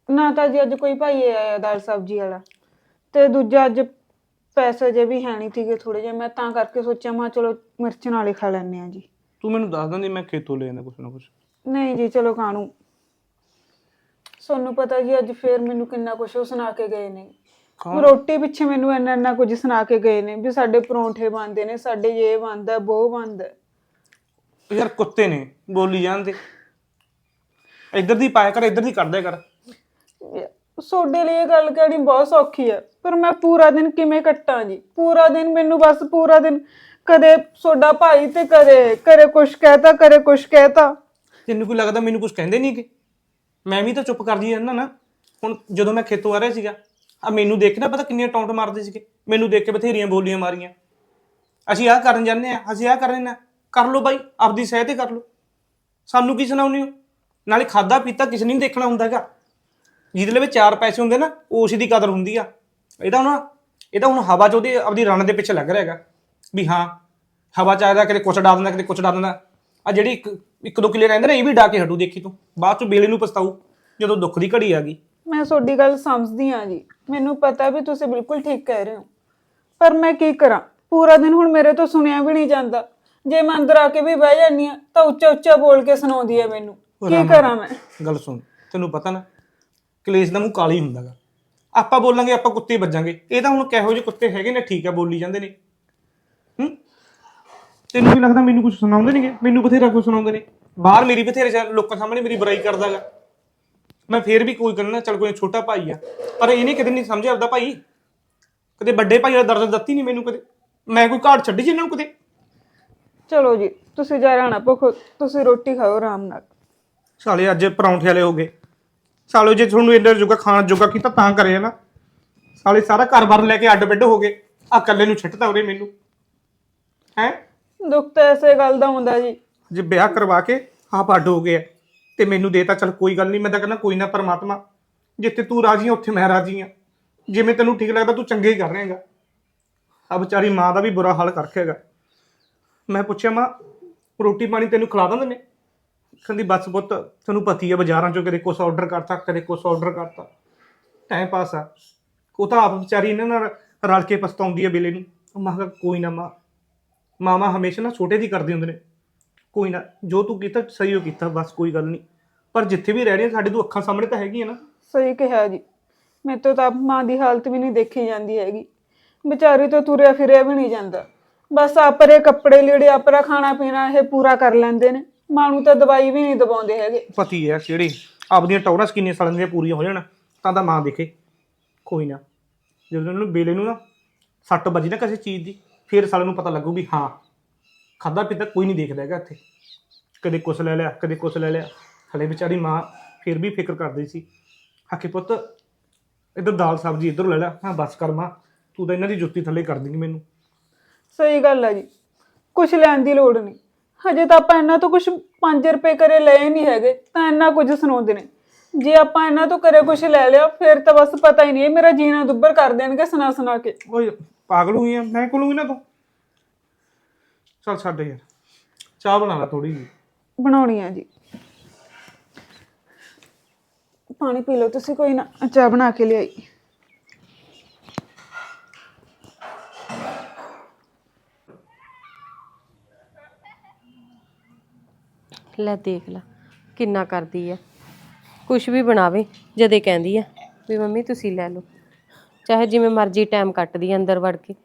ਨਾ ਤਾਂ ਜੀ ਅੱਜ ਕੋਈ ਭਾਈ ਆਇਆ ਦਾਲ ਸਬਜ਼ੀ ਵਾਲਾ। ਤੇ ਦੂਜਾ ਅੱਜ ਪੈਸੇ ਜੇ ਵੀ ਹੈ ਨਹੀਂ ਸੀਗੇ ਥੋੜੇ ਜਿਹੇ ਮੈਂ ਤਾਂ ਕਰਕੇ ਸੋਚਿਆ ਮੈਂ ਚਲੋ ਮਿਰਚ ਨਾਲ ਹੀ ਖਾ ਲੈਣੇ ਆ ਜੀ। ਤੂੰ ਮੈਨੂੰ ਦੱਸ ਦਿੰਦੀ ਮੈਂ ਖੇਤੋਂ ਲੈ ਆਂਦਾ ਕੁਛ ਨਾ ਕੁਛ। ਨਹੀਂ ਜੀ ਚਲੋ ਕਾਣੂ ਸੋਨੂੰ ਪਤਾ ਜੀ ਅੱਜ ਫੇਰ ਮੈਨੂੰ ਕਿੰਨਾ ਕੁਛ ਉਹ ਸੁਣਾ ਕੇ ਗਏ ਨੇ। ਰੋਟੀ ਪਿੱਛੇ ਮੈਨੂੰ ਇੰਨਾ ਇੰਨਾ ਕੁਝ ਸੁਣਾ ਕੇ ਗਏ ਨੇ ਵੀ ਸਾਡੇ ਪਰੌਂਠੇ ਬਣਦੇ ਨੇ ਸਾਡੇ ਇਹ ਬਣਦਾ ਉਹ ਬਣਦਾ। ਯਾਰ ਕੁੱਤੇ ਨੇ ਬੋਲੀ ਜਾਂਦੇ। ਇੱਧਰ ਦੀ ਪਾਇਆ ਕਰ ਇੱਧਰ ਦੀ ਕਰਦਿਆ ਕਰ। ਸੋਡੇ ਲਈ ਇਹ ਗੱਲ ਕਹਿਣੀ ਬਹੁਤ ਸੌਖੀ ਹੈ ਪਰ ਮੈਂ ਪੂਰਾ ਦਿਨ ਕਿਵੇਂ ਕੱਟਾਂ ਜੀ? ਪੂਰਾ ਦਿਨ ਮੈਨੂੰ ਬਸ ਪੂਰਾ ਦਿਨ ਕਦੇ ਸੋਡਾ ਭਾਈ ਤੇ ਕਦੇ ਕਰੇ ਕੁਛ ਕਹਿਤਾ ਕਰੇ ਕੁਛ ਕਹਿਤਾ। ਤੈਨੂੰ ਕੋਈ ਲੱਗਦਾ ਮੈਨੂੰ ਕੁਝ ਕਹਿੰਦੇ ਨਹੀਂ ਕਿ ਮੈਂ ਵੀ ਤਾਂ ਚੁੱਪ ਕਰਦੀ ਰਹਿੰਦਾ ਨਾ। ਹੁਣ ਜਦੋਂ ਮੈਂ ਖੇਤੋਂ ਆ ਰਿਹਾ ਸੀਗਾ ਆ ਮੈਨੂੰ ਦੇਖ ਕੇ ਨਾ ਪਤਾ ਕਿੰਨੀਆਂ ਟੌਂਟ ਮਾਰਦੇ ਸੀਗੇ। ਮੈਨੂੰ ਦੇਖ ਕੇ ਬਥੇਰੀਆਂ ਬੋਲੀਆਂ ਮਾਰੀਆਂ। ਅਸੀਂ ਆਹ ਕਰਨ ਜਾਂਦੇ ਆ ਅਸੀਂ ਆਹ ਕਰਨ ਨਾ ਕਰ ਲਓ ਬਾਈ, ਆਪਦੀ ਸਹਿ ਤੇ ਕਰ ਲਓ। ਸਾਨੂੰ ਕੀ ਸੁਣਾਉਣੀ ਹੋ? ਨਾਲੇ ਖਾਦਾ ਪੀਤਾ ਕਿਸੇ ਨੇ ਨਹੀਂ ਦੇਖਣਾ ਹੁੰਦਾਗਾ ਜਿਹਦੇ ਲਈ ਚਾਰ ਪੈਸੇ ਹੁੰਦੇ ਨਾ ਉਸ ਦੀ ਕਦਰ ਹੁੰਦੀ ਆ। ਇਹਦਾ ਹੁਣ ਇਹਦਾ ਹੁਣ ਹਵਾ ਚ ਉਹਦੀ, ਆਪਦੀ ਰਣ ਦੇ ਪਿੱਛੇ ਲੱਗ ਰਿਹਾ ਹੈਗਾ। ਵੀ ਹਾਂ, ਹਵਾ ਚ ਆਇਦਾ ਕਦੇ ਕੁਛ ਡਾ ਦਿੰਦਾ ਕਦੇ ਕੁਛ ਡਾ ਦਿੰਦਾ। ਆ ਜਿਹੜੀ ਇੱਕ ਇੱਕ ਦੋ ਕਿਲੇ ਰਹਿੰਦੇ ਨੇ, ਇਹ ਵੀ ਡਾ ਕੇ ਹਟੂ ਦੇਖੀ ਤੂੰ। ਬਾਅਦ ਚ ਬੇਲੇ ਨੂੰ ਪਛਤਾਊ, ਜਦੋਂ ਦੁੱਖ ਦੀ ਘੜੀ ਆ ਗਈ। ਮੈਂ ਤੁਹਾਡੀ ਗੱਲ ਸਮਝਦੀ ਹਾਂ ਜੀ। ਮੈਨੂੰ ਪਤਾ ਵੀ ਤੁਸੀਂ ਬਿਲਕੁਲ ਠੀਕ ਕਹਿ ਰਹੇ ਹੋ। ਪਰ ਮੈਂ ਕੀ ਕਰਾਂ? ਪੂਰਾ ਦਿਨ ਹੁਣ ਮੇਰੇ ਤੋਂ ਸੁਣਿਆ ਵੀ ਨਹੀਂ ਜਾਂਦਾ। ਜੇ ਮੈਂ ਅੰਦਰ ਆ ਕੇ ਵੀ ਬਹਿ ਜਾਂਦੀ ਹਾਂ ਤਾਂ ਉੱਚਾ ਉੱਚਾ ਬੋਲ ਕੇ ਸੁਣਾਉਂਦੀ ਹੈ ਮੈਨੂੰ। ਕੀ ਕਰਾਂ ਮੈਂ? ਗੱਲ ਸੁਣ ਤੈਨੂੰ ਪਤਾ ਨਾ ਕਲੇਸ਼ ਦਾ ਮੂੰਹ ਕਾਲੀ ਹੁੰਦਾਗਾ। ਆਪਾਂ ਬੋਲਾਂਗੇ ਆਪਾਂ ਕੁੱਤੇ ਵੱਜਾਂਗੇ। ਇਹ ਤਾਂ ਹੁਣ ਕਿਹੋ ਜਿਹੇ ਕੁੱਤੇ ਹੈਗੇ ਨੇ ਠੀਕ ਆ ਬੋਲੀ ਜਾਂਦੇ ਨੇ। ਹੂੰ? ਤੈਨੂੰ ਕੀ ਲੱਗਦਾ ਮੈਨੂੰ ਕੁਝ ਸੁਣਾਉਂਦੇ ਨੇਗੇ? ਮੈਨੂੰ ਬਥੇਰਾ ਕੁਝ ਸੁਣਾਉਂਦੇ ਨੇ। ਬਾਹਰ ਮੇਰੀ ਬਥੇਰੇ ਲੋਕਾਂ ਸਾਹਮਣੇ ਮੇਰੀ ਬੁਰਾਈ ਕਰਦਾਗਾ। ਮੈਂ ਫੇਰ ਵੀ ਕੋਈ ਕਰਨਾ ਚੱਲ ਕੋਈ ਛੋਟਾ ਭਾਈ ਆ। ਪਰ ਇਹਨੇ ਕਦੇ ਨਹੀਂ ਸਮਝਿਆ ਆਪਦਾ ਭਾਈ। ਕਦੇ ਵੱਡੇ ਭਾਈ ਦਾ ਦਰਦ ਦਿੱਤੀ ਨਹੀਂ ਮੈਨੂੰ ਕਦੇ। ਮੈਂ ਕੋਈ ਘਾਟ ਛੱਡੀ ਜੀ ਇਹਨਾਂ ਨੂੰ ਕਦੇ? ਚਲੋ ਜੀ ਤੁਸੀਂ ਜਾ ਰਹਿਣਾ ਭੁੱਖੋ ਤੁਸੀਂ ਰੋਟੀ ਖਾਓ ਆਰਾਮ ਨਾਲ। ਸਾਲੇ ਅੱਜ ਪਰੌਂਠੇ ਵਾਲੇ ਹੋ ਗਏ। ਸਾਲੋ ਜੇ ਤੁਹਾਨੂੰ ਇੰਦਰ ਜੋਗਾ ਖਾਣ ਜੋਗਾ ਕੀਤਾ ਤਾਂ ਕਰੇ ਨਾ। ਸਾਲੇ ਸਾਰਾ ਘਰ-ਬਾਰ ਲੈ ਕੇ ਅੱਡ ਬਿੱਡ ਹੋ ਗਏ। ਆ ਇਕੱਲੇ ਨੂੰ ਛੱਡਤਾ ਉਰੇ ਮੈਨੂੰ। ਹੈ? ਦੁੱਖ ਤਾਂ ਐਸੇ ਗੱਲ ਦਾ ਹੁੰਦਾ ਜੀ। ਜੇ ਵਿਆਹ ਕਰਵਾ ਕੇ ਆਪ ਅੱਡ ਹੋ ਗਏ ਆ, ਤੇ ਮੈਨੂੰ ਦੇਤਾ ਚੱਲ ਕੋਈ ਗੱਲ ਨਹੀਂ, ਮੈਂ ਤਾਂ ਕਹਿੰਦਾ ਕੋਈ ਨਾ ਪਰਮਾਤਮਾ, ਜਿੱਥੇ ਤੂੰ ਰਾਜੀ ਆ, ਉੱਥੇ ਮੈਂ ਰਾਜੀ ਆ। ਜਿਵੇਂ ਤੈਨੂੰ ਠੀਕ ਲੱਗਦਾ, ਤੂੰ ਚੰਗੇ ਹੀ ਕਰ ਰਹੇਗਾ। ਆ ਵਿਚਾਰੀ ਮਾਂ ਦਾ ਵੀ ਬੁਰਾ ਹਾਲ ਕਰਖੇਗਾ ਮੈਂ ਪੁੱਛਿਆ, ਮਾਂ, ਰੋਟੀ ਪਾਣੀ ਤੈਨੂੰ ਖਿਲਾ ਦਿੰਦੇ ਨੇ ਕਹਿੰਦੀ, ਬਸ ਪੁੱਤ, ਤੈਨੂੰ ਪਤੀ ਆ, ਬਾਜ਼ਾਰਾਂ ਚੋਂ ਕਦੇ ਕੁਛ ਆਰਡਰ ਕਰਤਾ ਕਦੇ ਕੁਛ ਆਰਡਰ ਕਰਤਾ। ਟਾਈਮ ਪਾਸ ਆ। ਉਹ ਤਾਂ ਆਪ ਵਿਚਾਰੀ ਇਹਨਾਂ ਨਾਲ ਰਲ ਕੇ ਪਛਤਾਉਂਦੀ ਆ ਵੇਲੇ ਨੂੰ। ਮੈਂ ਕਿਹਾ, ਕੋਈ ਨਾ ਮਾਂ ਮਾਮਾ ਹਮੇਸ਼ਾ ਨਾ ਛੋਟੇ ਦੀ ਕਰਦੇ ਹੁੰਦੇ ਨੇ। ਕੋਈ ਨਾ ਜੋ ਤੂੰ ਕੀਤਾ ਸਹੀ ਹੋ ਕੀਤਾ ਬਸ ਕੋਈ ਗੱਲ ਨਹੀਂ। ਪਰ ਜਿੱਥੇ ਵੀ ਰਹਿ ਰਹੀ ਸਾਡੇ ਤੋਂ ਅੱਖਾਂ ਸਾਹਮਣੇ ਤਾਂ ਹੈਗੀਆਂ ਨਾ। ਸਹੀ ਕਿਹਾ ਜੀ। ਮੇਰੇ ਤੋਂ ਤਾਂ ਮਾਂ ਦੀ ਹਾਲਤ ਵੀ ਨਹੀਂ ਦੇਖੀ ਜਾਂਦੀ ਹੈਗੀ। ਵਿਚਾਰੀ ਤੋਂ ਤੁਰਿਆ ਫਿਰਿਆ ਵੀ ਨਹੀਂ ਜਾਂਦਾ। ਬਸ ਆਪਰੇ ਕੱਪੜੇ ਲੀੜੇ ਆਪਰਾ ਖਾਣਾ ਪੀਣਾ ਇਹ ਪੂਰਾ ਕਰ ਲੈਂਦੇ ਨੇ। ਮਾਂ ਨੂੰ ਤਾਂ ਦਵਾਈ ਵੀ ਨਹੀਂ ਦਵਾਉਂਦੇ ਹੈਗੇ। ਪਤੀ ਹੈ ਕਿਹੜੇ? ਆਪਦੀਆਂ ਟੌਰਾਂ ਕਿੰਨੀਆਂ ਸਾਲਾਂ ਦੀਆਂ ਪੂਰੀਆਂ ਹੋ ਜਾਣ ਤਾਂ ਤਾਂ ਮਾਂ ਦੇਖੇ। ਕੋਈ ਨਾ ਜਦੋਂ ਉਹਨੂੰ ਬੇਲੇ ਨੂੰ ਨਾ ਸੱਟ ਵੱਜੀ ਨਾ ਕਿਸੇ ਚੀਜ਼ ਦੀ ਫਿਰ ਸਾਲੇ ਨੂੰ ਪਤਾ ਲੱਗੂ ਵੀ ਹਾਂ ਖਾਦਾ ਪੀਤਾ ਕੋਈ ਨਹੀਂ ਦੇਖਦਾ ਹੈਗਾ ਇੱਥੇ। ਕਦੇ ਕੁਛ ਲੈ ਲਿਆ ਕਦੇ ਕੁਛ ਲੈ ਲਿਆ। ਹਲੇ ਵਿਚਾਰੀ ਮਾਂ ਫਿਰ ਵੀ ਫਿਕਰ ਕਰਦੀ ਸੀ। ਆਖੇ ਪੁੱਤ ਇੱਧਰ ਦਾਲ ਸਬਜ਼ੀ ਇੱਧਰ ਲੈ ਲੈ। ਹਾਂ ਬਸ ਕਰ ਮਾਂ ਤੂੰ ਤਾਂ ਇਹਨਾਂ ਦੀ ਜੁੱਤੀ ਥੱਲੇ ਕਰ ਦੇਂਗੀ ਮੈਨੂੰ। ਸਹੀ ਗੱਲ ਹੈ ਜੀ। ਕੁਝ ਲੈਣ ਦੀ ਲੋੜ ਨਹੀਂ। ਹਜੇ ਤਾਂ ਆਪਾਂ ਇਹਨਾਂ ਤੋਂ ਕੁਝ 5 ਰੁਪਏ ਕਰੇ ਲਏ ਨਹੀਂ ਹੈਗੇ ਤਾਂ ਇੰਨਾ ਕੁਝ ਸੁਣਾਉਂਦੇ ਨੇ। ਜੇ ਆਪਾਂ ਇਹਨਾਂ ਤੋਂ ਕਰੇ ਕੁਝ ਲੈ ਲਿਆ ਫਿਰ ਤਾਂ ਬਸ ਪਤਾ ਹੀ ਨਹੀਂ ਇਹ ਮੇਰਾ ਜੀਣਾ ਦੁੱਬਰ ਕਰ ਦੇਣਗੇ ਸੁਣਾ ਸੁਣਾ ਕੇ। ਓਏ ਪਾਗਲ ਹੋਈ ਆ। ਮੈਂ ਕੋਲੂਗੀ ਨਾ ਤੂੰ? ਚੱਲ ਛੱਡ ਯਾਰ। ਚਾਹ ਬਣਾ ਲੈ ਥੋੜੀ ਜੀ ਬਣਾਉਣੀ ਆ ਜੀ। ਪਾਣੀ ਪੀ ਲਓ ਤੁਸੀਂ ਕੋਈ ਨਾ। ਚਾਹ ਬਣਾ ਕੇ ਲਿਆਈ। ਲੈ ਦੇਖ ਲੈ ਕਿੰਨਾ ਕਰਦੀ ਆ। ਕੁਛ ਵੀ ਬਣਾਵੇ ਜਦੇ ਕਹਿੰਦੀ ਆ ਵੀ ਮੰਮੀ ਤੁਸੀਂ ਲੈ ਲਓ। ਚਾਹੇ ਜਿਵੇਂ ਮਰਜ਼ੀ ਟਾਈਮ ਕੱਟਦੀ ਆ ਅੰਦਰ ਵੜ ਕੇ।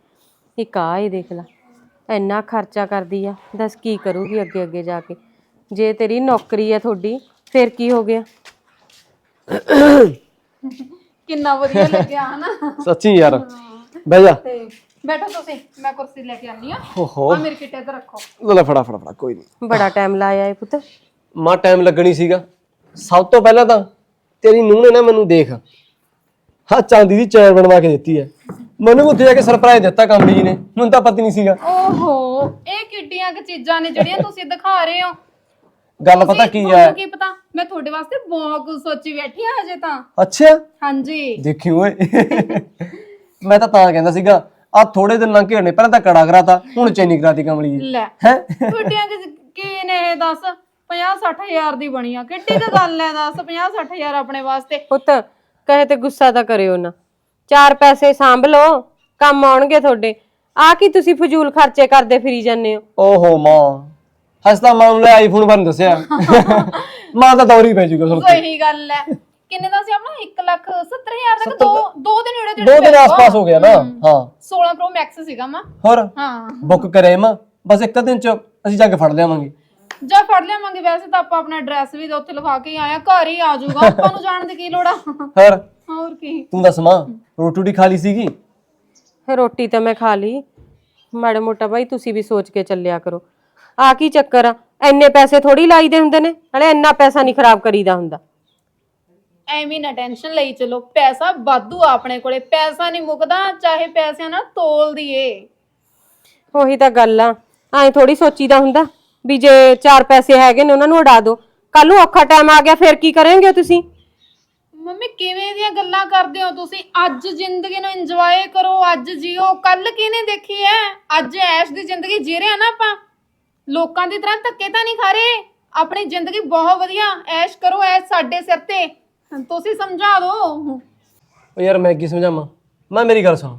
ਇੱਕ ਆ ਇਹ ਦੇਖ ਲੈ। ਇੰਨਾ ਖਰਚਾ ਕਰਦੀ ਆ। ਦੱਸ ਕੀ ਕਰੂਗੀ ਅੱਗੇ ਅੱਗੇ ਜਾ ਕੇ। ਜੇ ਤੇਰੀ ਨੌਕਰੀ ਆ ਤੁਹਾਡੀ ਫਿਰ ਕੀ ਹੋ ਗਿਆ? ਕਿੰਨਾ ਵਧੀਆ ਲੱਗਿਆ ਹਨਾ? ਸੱਚੀ ਯਾਰ ਬਹਿ ਜਾ। ਤੇ ਬੈਠੋ ਤੁਸੀਂ ਮੈਂ ਕੁਰਸੀ ਲੈ ਕੇ ਆਨੀ ਆ ਓਹੋ। ਆ ਮੇਰੀ ਕਿੱਟ ਇੱਧਰ ਰੱਖੋ। ਲੈ ਲੈ ਫੜਾ ਫੜਾ ਫੜਾ ਕੋਈ ਨਹੀਂ। ਬੜਾ ਟਾਈਮ ਲਾਇਆ ਏ ਪੁੱਤ। ਮਾਂ ਟਾਈਮ ਲੱਗਣੀ ਸੀਗਾ। ਸਭ ਤੋਂ ਪਹਿਲਾਂ ਤਾਂ ਤੇਰੀ ਨੂੰਹ ਨੇ ਨਾ ਮੈਨੂੰ ਦੇਖ। ਹਾਂ ਚਾਂਦੀ ਦੀ ਚੈਨ ਬਣਵਾ ਕੇ ਦਿੱਤੀ ਹੈ। ਮੈਨੂੰ ਵੀ ਉੱਥੇ ਜਾ ਕੇ ਸਰਪ੍ਰਾਈਜ਼ ਦਿੱਤਾ ਕੰਪਨੀ ਜੀ ਨੇ। ਮੈਨੂੰ ਤਾਂ ਪਤਾ ਨਹੀਂ ਸੀਗਾ। ਓਹੋ ਇਹ ਕਿੱਡੀਆਂ ਕੁ ਚੀਜ਼ਾਂ ਨੇ ਜਿਹੜੀਆਂ ਤੁਸੀਂ ਦਿਖਾ ਰਹੇ ਹੋ। ਗੱਲ ਪਤਾ ਕੀ ਹੈ? ਤੁਹਾਨੂੰ ਕੀ ਪਤਾ? ਮੈਂ ਤੁਹਾਡੇ ਵਾਸਤੇ ਬਹੁਤ ਕੁਝ ਸੋਚੀ ਬੈਠੀ ਆ ਹਜੇ ਤਾਂ। ਅੱਛਾ? ਹਾਂਜੀ। ਦੇਖੀ ਓਏ। ਮੈਂ ਤਾਂ ਤਾਂ ਕਹਿੰਦਾ ਸੀਗਾ ਆ ਥੋੜੇ ਦਿਨ ਲੰਘ ਕੇ ਹਟਨੇ ਪਹਿਲਾਂ ਤਾਂ ਕੜਾ ਕਰਾਤਾ ਹੁਣ ਚੈਨੀ ਕਰਾਤੀ ਕਮਲੀ ਜੀ। ਲੈ ਹੈ? ਤੁਹਾਡੀਆਂ ਕਿ ਕੀ ਨੇ ਇਹ ਦੱਸ? 50 ਹਜ਼ਾਰ ਦੀ ਬਣੀ ਆ। ਕਿੱਡੀ ਕੁ ਗੱਲ ਹੈ ਦੱਸ? 50 ਹਜ਼ਾਰ ਆਪਣੇ ਵਾਸਤੇ। ਪੁੱਤ ਕਹੇ ਤੇ ਗੁੱਸਾ ਤਾਂ ਕਰਿਓ ਨਾ। ਚਾਰ ਪੈਸੇ ਸਾਂਭ ਲਓ ਕੰਮ ਆਉਣਗੇ ਤੁਹਾਡੇ। ਆ ਕੀ ਤੁਸੀਂ ਫਜ਼ੂਲ ਖਰਚੇ ਕਰਦੇ ਫਿਰੀ ਜਾਂਦੇ ਹੋ? ਓਹੋ ਮਾਂ ਹਸਤਾ ਮਾਂ ਨੂੰ ਲੈ ਆਈਫੋਨ ਬਣ ਦੱਸਿਆ। ਮਾਂ ਤਾਂ ਦੌਰੀ ਪੈ ਜੂਗਾ ਸੁਣ ਕੇ ਸਹੀ ਗੱਲ ਹੈ ਕਿੰਨੇ ਦਾ ਸੀ ਆਪਣਾ? 1 ਲੱਖ 70 ਹਜ਼ਾਰ ਤੱਕ ਦੋ ਦੋ ਦਿਨ ਨੇੜੇ ਦੋ ਦਿਨ ਆਸ-ਪਾਸ ਹੋ ਗਿਆ ਨਾ। ਹਾਂ। 16 ਪ੍ਰੋ ਮੈਕਸ ਸੀਗਾ ਮਾ। ਹੋਰ? ਹਾਂ। ਬੁੱਕ ਕਰੇ ਮਾਂ। ਬਸ ਇੱਕ ਦਿਨ ਚ ਅਸੀਂ ਜਾ ਕੇ ਫੜ ਲਿਆਵਾਂਗੇ। ਜਾ ਫੜ ਲਿਆਵਾਂਗੇ। ਵੈਸੇ ਤਾਂ ਆਪਾਂ ਆਪਣਾ ਐਡਰੈਸ ਵੀ ਉੱਥੇ ਲਿਖਾ ਕੇ ਆਇਆ ਘਰ ਹੀ ਆ ਜਾਊਗਾ। ਆਪਾਂ ਨੂੰ ਜਾਣ ਦੀ ਕੀ ਲੋੜ ਆ? ਹੋਰ? ਹੋਰ ਕੀ। ਤੂੰ ਦੱਸ ਮਾਂ। ਰੋਟੀ ਰੂਟੀ ਖਾ ਲਈ ਸੀਗੀ? ਰੋਟੀ ਤਾਂ ਮੈਂ ਖਾ ਲਈ। ਮਾੜਾ ਮੋਟਾ ਬਾਈ ਤੁਸੀਂ ਵੀ ਸੋਚ ਕੇ ਚੱਲਿਆ ਕਰੋ। ਆ ਕੀ ਚੱਕਰ ਆ? ਐਨੇ ਪੈਸੇ ਥੋੜੀ ਲਾਈਦੇ ਹੁੰਦੇ ਨੇ ਨਾਲੇ ਇੰਨਾ ਪੈਸਾ ਨਹੀਂ ਖਰਾਬ ਕਰੀਦਾ ਹੁੰਦਾ। ਐਵੇਂ ਨਾ ਟੈਨਸ਼ਨ ਲਈ ਚਲੋ। ਪੈਸਾ ਵਾਧੂ ਆ ਆਪਣੇ ਕੋਲੇ। ਪੈਸਾ ਨਹੀਂ ਮੁੱਕਦਾ ਚਾਹੇ ਪੈਸਿਆਂ ਨਾਲ ਤੋਲ ਦਈਏ ਉਹੀ ਤਾਂ ਗੱਲ ਆ। ਐਂ ਥੋੜੀ ਸੋਚੀਦਾ ਹੁੰਦਾ ਵੀ ਜੇ ਚਾਰ ਪੈਸੇ ਹੈਗੇ ਨੇ ਉਹਨਾਂ ਨੂੰ ਉਡਾ ਦਿਓ ਕੱਲ ਨੂੰ ਔਖਾ ਟਾਈਮ ਆ ਗਿਆ ਫਿਰ ਕੀ ਕਰੋਗੇ ਤੁਸੀਂ? ਮੰਮੀ, ਕਿਵੇਂ ਦੀਆਂ ਗੱਲਾਂ ਕਰਦੇ ਹੋ ਤੁਸੀਂ? ਅੱਜ ਜ਼ਿੰਦਗੀ ਨੂੰ ਇੰਜੋਏ ਕਰੋ, ਅੱਜ ਜੀਓ। ਕੱਲ ਕਿਹਨੇ ਦੇਖੀ ਐ? ਅੱਜ ਐਸ਼ ਦੀ ਜ਼ਿੰਦਗੀ ਜੀ ਰਹੇ ਆ ਨਾ ਆਪਾਂ? ਲੋਕਾਂ ਦੀ ਤਰ੍ਹਾਂ ਧੱਕੇ ਤਾਂ ਨਹੀਂ ਖਾ ਰਹੇ? ਆਪਣੀ ਜ਼ਿੰਦਗੀ ਬਹੁਤ ਵਧੀਆ। ਐਸ਼ ਕਰੋ ਐਸ਼ ਸਾਡੇ ਸਿਰ ਤੇ। ਤੁਸੀਂ ਸਮਝਾ ਦਿਓ ਓ ਯਾਰ ਮੈਂ ਕੀ ਸਮਝਾਵਾਂ? ਮੈਂ ਮੇਰੀ ਗੱਲ ਸੁਣ।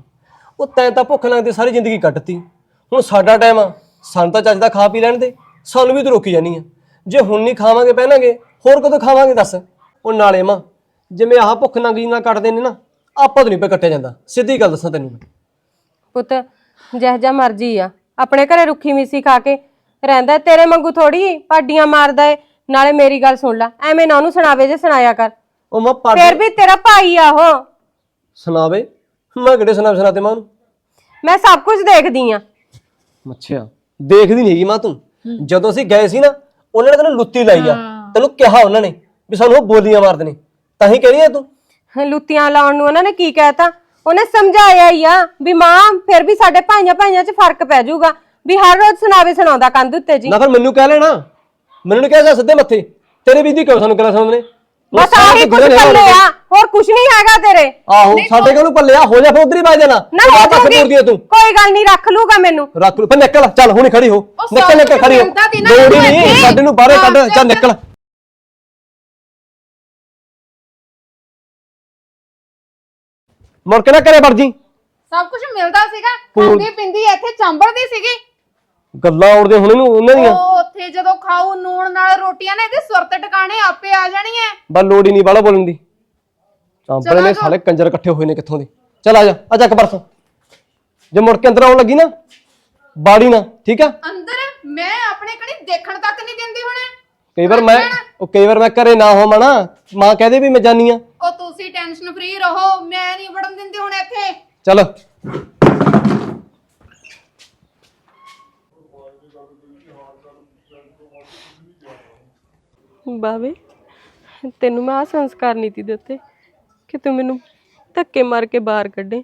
ਉਹ ਤੈਂ ਤਾਂ ਭੁੱਖ ਲੱਗਦੀ ਸਾਰੀ ਜ਼ਿੰਦਗੀ ਕੱਟਤੀ। ਹੁਣ ਸਾਡਾ ਟਾਈਮ ਆ। ਸਾਨੂੰ ਤਾਂ ਚੱਜ ਦਾ ਖਾ ਪੀ ਲੈਣ ਦੇ। ਸਾਨੂੰ ਵੀ ਤੂੰ ਰੋਕੀ ਜਾਨੀ ਆ। ਜੇ ਹੁਣ ਨਹੀਂ ਖਾਵਾਂਗੇ ਪਹਿਨਾਂਗੇ, ਹੋਰ ਕਦੋਂ ਖਾਵਾਂਗੇ ਦੱਸ? ਉਹ ਨਾਲੇ ਮਾਂ ਜਿਵੇਂ ਆਹ ਭੁੱਖ ਨੰਗੀ ਨਾਲ ਕੱਟਦੇ ਨੇ ਨਾ ਆਪਾਂ ਤੋਂ ਨਹੀਂ ਪੇ ਕੱਟਿਆ ਜਾਂਦਾ। ਸਿੱਧੀ ਗੱਲ ਦੱਸਾਂ ਤੈਨੂੰ ਮੈਂ। ਪੁੱਤ ਜਿਹੋ ਜਿਹਾ ਮਰਜ਼ੀ ਆ। ਆਪਣੇ ਘਰੇ ਰੁੱਖੀ ਮਿੱਸੀ ਖਾ ਕੇ ਰਹਿੰਦਾ ਤੇਰੇ ਵਾਂਗੂ ਥੋੜੀ ਪਾਡੀਆਂ ਮਾਰਦਾ ਏ ਨਾਲੇ ਮੇਰੀ ਗੱਲ ਸੁਣ ਲੈ ਐਵੇਂ ਨਾ ਉਹਨੂੰ ਸੁਣਾਵੇ ਜੇ ਸੁਣਾਇਆ ਕਰ। ਉਹ ਮਾਂ ਪੜ ਫੇਰ ਵੀ ਤੇਰਾ ਭਾਈ ਆ ਉਹ। ਸੁਣਾਵੇ? ਮੈਂ ਕਿਹੜੇ ਸੁਣਾ ਸੁਣਾਤੇ ਮਾਂ ਨੂੰ ਮੈਂ ਸਭ ਕੁਝ ਦੇਖਦੀ ਆ। ਅੱਛਾ ਦੇਖਦੀ ਨਹੀਂ ਹੈਗੀ ਮਾਂ ਤੂੰ। ਜਦੋਂ ਅਸੀਂ ਗਏ ਸੀ ਨਾ ਉਹਨਾਂ ਨੇ ਤੈਨੂੰ ਲੁੱਤੀ ਲਾਈ ਆ। ਤੈਨੂੰ ਕਿਹਾ ਉਹਨਾਂ ਨੇ ਵੀ ਸਾਨੂੰ ਉਹ ਬੋਲੀਆਂ ਮਾਰਦੇ ਨੇ। ਤਾਂ ਹੀ ਕਹਿ ਰਹੀ ਆ ਤੂੰ? ਲੁੱਤੀਆਂ ਲਾਉਣ ਨੂੰ ਉਹਨਾਂ ਨੇ ਕੀ ਕਹਿਤਾ? ਉਹਨੇ ਸਮਝਾਇਆ ਹੀ ਆ ਵੀ ਮਾਂ ਫਿਰ ਵੀ ਸਾਡੇ ਭਾਈਆਂ ਭਾਈਆਂ 'ਚ ਫ਼ਰਕ ਪੈ ਜਾਊਗਾ। ਵੀ ਹਰ ਰੋਜ਼ ਸੁਣਾਵੇ ਸੁਣਾਉਂਦਾ ਕੰਧ ਉੱਤੇ ਜੀ। ਨਾ ਫਿਰ ਮੈਨੂੰ ਕਹਿ ਲੈਣਾ। ਮੈਨੂੰ ਨਹੀਂ ਕਹਿਆ ਸਿੱਧੇ ਮੱਥੇ। ਤੇਰੇ ਵੀ ਦੀ ਕਿਉਂ ਸਾਨੂੰ ਕਿਹਾ ਸਮਝਦੇ ਨੇ ਉਹ ਬਸ ਆਹੀ ਕੁਝ ਪੱਲੇ। ਆ। ਹੋਰ ਕੁਝ ਨਹੀਂ ਹੈਗਾ ਤੇਰੇ। ਆਹੋ ਸਾਡੇ ਕੋਲ ਪੱਲਿਆ ਹੋ ਜਾ ਫਿਰ ਉਧਰ ਹੀ ਬਾਜ ਜਾਣਾ। ਨਾ ਹੋ ਜਾਊਗੀ। ਤੂੰ। ਕੋਈ ਗੱਲ ਨਹੀਂ ਰੱਖ ਲੂਗਾ ਮੈਨੂੰ। ਰੱਖ ਲੂ ਫਿਰ ਨਿਕਲ ਚੱਲ ਹੁਣੇ ਖੜੀ ਹੋ। ਨਿਕਲ ਨਿਕਲ ਖੜੀ ਹੋ। ਨਾ ਲੋੜ ਹੀ ਨਹੀਂ। ਸਾਡੇ ਨੂੰ ਬਾਹਰੇ ਕੱਢ ਹਾਂ, ਚੱਲ। ਨਿਕਲ। ਮੁੜ ਕੇ ਨਾ ਕਰੇ ਵਰਜੀ ਸਭ ਕੁਝ ਮਿਲਦਾ ਸੀਗਾ ਖਾਂਦੀ ਪਿੰਦੀ ਇੱਥੇ ਚੰਬੜਦੀ ਸੀਗੀ। ਗੱਲਾਂ ਉੜਦੇ ਹੁਣ ਇਹਨੂੰ ਉਹਨਾਂ ਦੀਆਂ। ਉਹ ਉੱਥੇ ਜਦੋਂ ਖਾਊ ਨੂਣ ਨਾਲ ਰੋਟੀਆਂ ਨੇ ਇਹਦੇ ਸੁਰਤ ਟਿਕਾਣੇ ਆਪੇ ਆ ਜਾਣੀਆਂ। ਬਸ ਲੋੜ ਹੀ ਨਹੀਂ ਬਾਲਾ ਬੋਲਣ ਦੀ। ਚਾਂਪੜੇ ਨੇ ਸਾਲੇ ਕੰਜਰ ਇਕੱਠੇ ਹੋਏ ਨੇ ਕਿੱਥੋਂ ਦੇ। ਚੱਲ ਆ ਜਾ ਆ ਚੱਕ ਪਰਸੋਂ ਜੇ ਮੁੜ ਕੇ ਅੰਦਰ ਆਉਣ ਲੱਗੀ ਨਾ ਬਾੜੀ ਨਾ ਠੀਕ ਆ? ਅੰਦਰ ਮੈਂ ਆਪਣੇ ਕਣੀ ਦੇਖਣ ਤੱਕ ਨਹੀਂ ਦਿੰਦੀ ਹੁਣ। ਕਈ ਵਾਰ ਮੈਂ ਉਹ ਕਈ ਵਾਰ ਮੈਂ ਘਰੇ ਨਾ ਹੋਵਾਂ ਨਾ ਮਾਂ ਕਹਦੇ ਵੀ ਮੈਂ ਜਾਨੀ ਆ। ਉਹ ਤੁਸੀਂ ਟੈਨਸ਼ਨ ਫ੍ਰੀ ਰਹੋ ਮੈਂ ਨਹੀਂ ਵੜਨ ਦਿੰਦੀ ਹੁਣ ਇੱਥੇ। ਚੱਲ। ਬਾਵੇ ਤੈਨੂੰ ਮੈਂ ਆ ਸੰਸਕਾਰ ਨੀਤੀ ਦਿੱਤੇ ਕਿ ਤੂੰ ਮੈਨੂੰ ਧੱਕੇ ਮਾਰ ਕੇ ਬਾਹਰ ਕੱਢੇ।